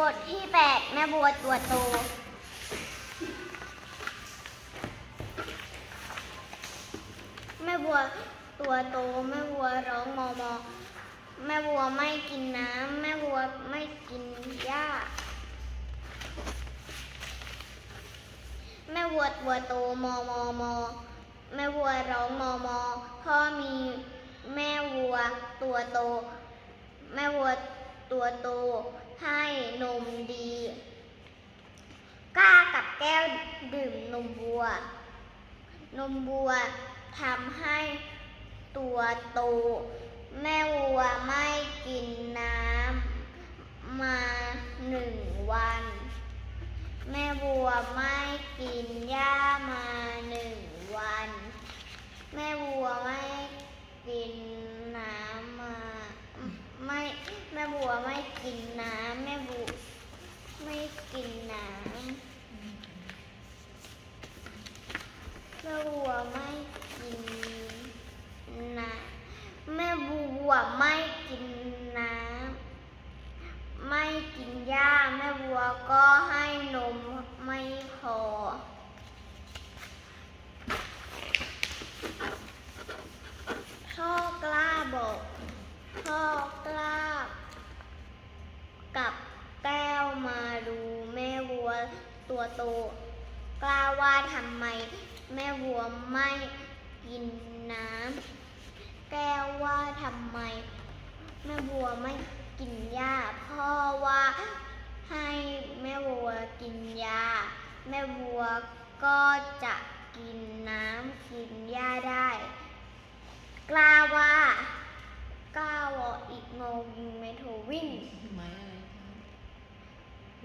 บทที่แปดแม่บัวตัวโต แม่บัวตัวโต แม่บัวร้องมอมอแม่บัวไม่กินน้ำ แม่บัวไม่กินหญ้า แม่วัวตัวโตมอมอมอแม่วัวร้องมอมอพ่อมีแม่วัวตัวโต แม่วัวตัวโต ให้นมดีกล้ากับแก้วดื่มนมวัว นมวัวทำให้ตัวโต แม่วัวไม่กินน้ำมาหนึ่งวัน แม่วัวไม่กินหญ้ามาหนึ่งวัน แม่บัวไม่กินน้ำมาไม่แม่ บัวไม่กินน้ำแม่บัวไม่กินน้ำแม่บัวไม่กินน้ำแม่บัวไม่กินน้ำไม่กินหญ้าแม่วัวก็ให้นมไม่พอ พ่อกล้าบอก พ่อกล้า กับแก้วมาดูแม่วัวตัวโต กล้าว่าทำไม แม่วัวไม่ กินน้ำแก้วว่าทำไมแม่บัวไม่กินหญ้าพ่อว่าให้แม่บัวกินหญ้าแม่บัวก็จะกินน้ำกินหญ้าได้ กล้าว่ากล้าวออีกโงยิงเมโทวิ่ง ไม้อะไรคะ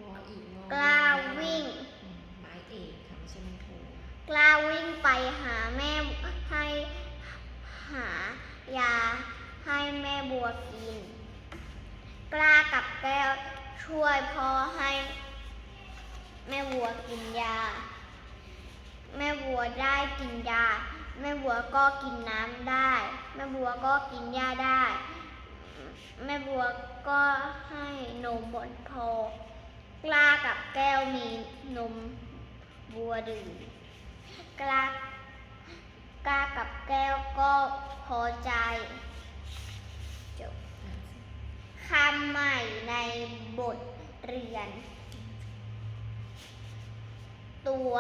วออีกงอก ล้าวิ่ง อืมไม้เอกค่ะไม่ใช่ไม้โท กล้าวิ่งไปหาแม่ให้หา ยาให้แม่บัวกิน กล้ากับแก้วช่วยพ่อให้ แม่บัวกินยา แม่บัวได้กินยา แม่บัวก็กินน้ำได้ แม่บัวก็กินหญ้าได้ แม่บัวก็ให้นมบนพอกล้ากับแก้วมีนมบัวดื่มกล้า กล้ากับแก้วก็พอใจจบคำใหม่ในบทเรียน ตัว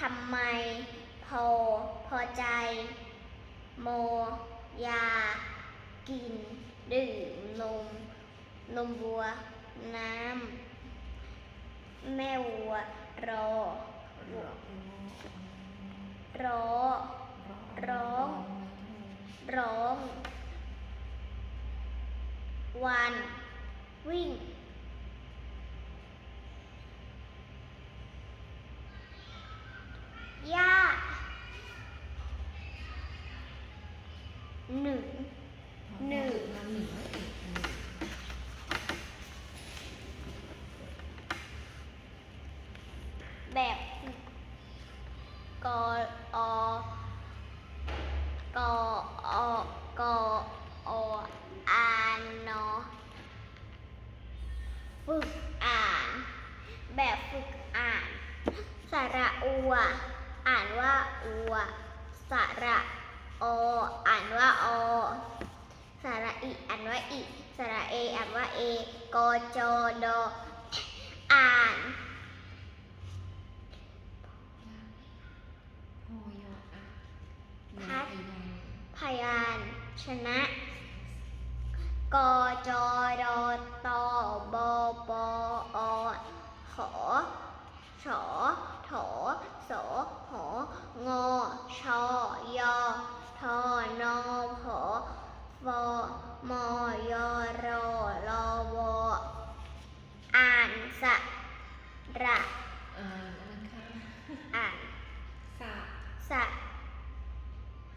ทำไมพอพอใจ โมยา กิน ดื่ม นม นมวัว น้ำ แม่วัวรอรอ ร้อง ร้อง วัน วิ่ง ย่าหนึ่ง หนึ่งน้ำหนึ่งไม้เอกหนึ่งแบบกออ กออกอออ่านนอฝึกอ่าน แบบฝึกอ่าน สระอัว อ่านว่าอัว สระออ่านว่าอสระอิอ่านว่าอิสระเออ่านว่าเอกอจอดออ่านพอย พยานพยาน ชนะ กจอดอตอบอปออหอชอถอสอหองอชอยอทอนอผอฟอมอยอรอรอวออ่านสระอ่านอะไรคะอ่านสะสะ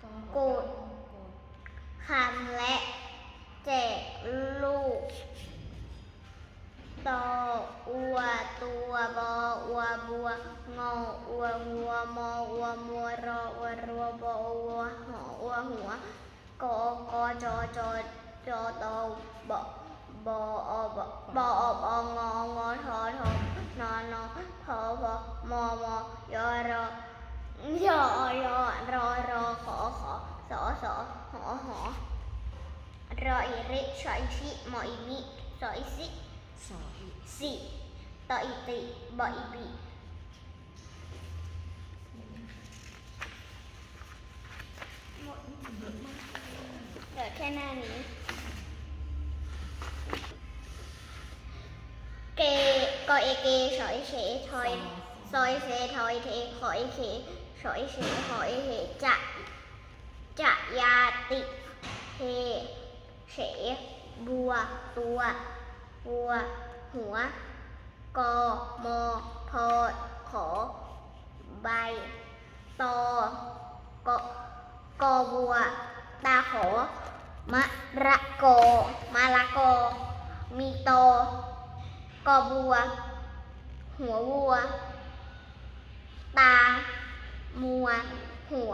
ก็ โกรธ โกรธ คำและแจกลูก ตออัวตัวบออัวบัวงออัวงัวมออัวมัวรออัวรัว บออัวหออัวหัวกอกอจอจอจอตอบอบบอบอบออบองงอทอทอนอนอพอพอมอมอยอรอยอยอรอรอขอขอสอสอหอหอรออีริชออีชิมออีมิสออีสิสออิตออีติบออีบีหมดเหลือแค่หน้านี้ เกกอเอเกชอยเฉทอยซอยเซทอยเทขอยเขชอยเฉหอยเหจะจะยาติเฮเฉบัว ตัววัว หัว กอมอพอขอ ใบ ตอกกอบัว ตาขอ มะระกอมะละกอมีตอกอบัว หัววัว ตา มัว หัว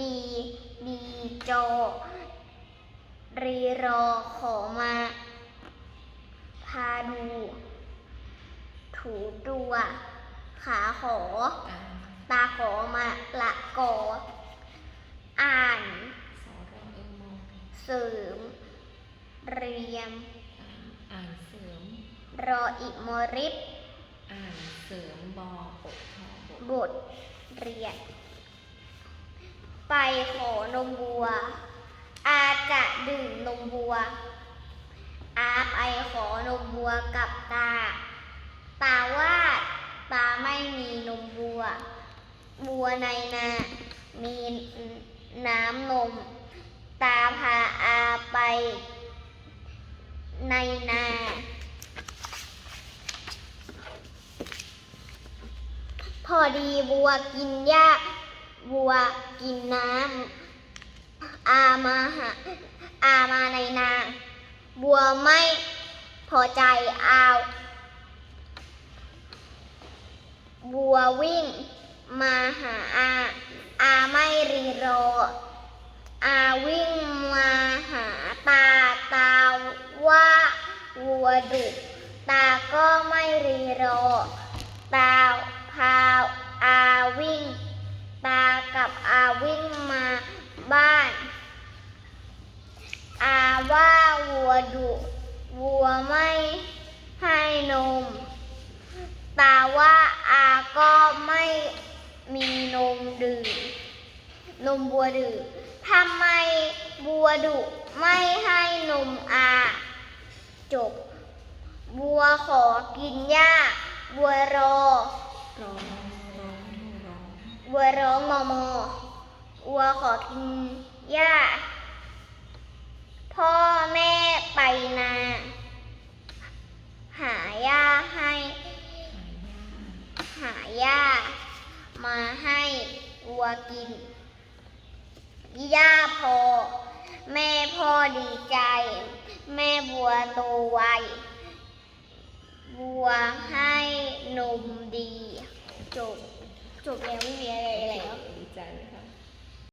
ดี ดีจอรีรอขอมา พาดู ถูตัว ขาขออ่านตาขอมาละกอ อ่านสอรอเอมอ เสริม เรียม อ่านอ่านเสริม รออิมริบอ่านเสริมบอปกทอบทบทเรียน ไปขอนมบัว อาจะดื่มนมบัว อาไปขอนมบัวกับตา ตาว่าดตาไม่มีนมบัว บัวในนา มีน้ำนม ตาพาอาไปในนา พอดีบัวกินหญ้าบัวกินน้ำอามาหาอามาในนา บัวไม่พอใจอาบัววิ่งมาหาอา อาไม่รีรอ อาวิ่งมาหาตาตาว่าวัวดุตาก็ไม่รีรอ ตาพาอาวิ่ง ตากับอาวิ่งมาบ้าน อาว่าวัวดุวัวไม่ให้นม ตาว่าอาก็ไม่มีนมดื่ม นมบัวดื่ม ทำไมบัวดุไม่ให้นมอาจบ บัวขอกินหญ้า บัวรอ ร้องร้องร้องวัวร้องมอมอวัวขอกินหญ้า พ่อแม่ไปนา หาหญ้าให้ หาหาหญ้ามาให้วัวกิน ย่าพอ แม่พ่อดีใจ แม่บัวโตไว บัวให้นมดี จบ จบแล้วไม่มีอะไรแล้ว ดีใจ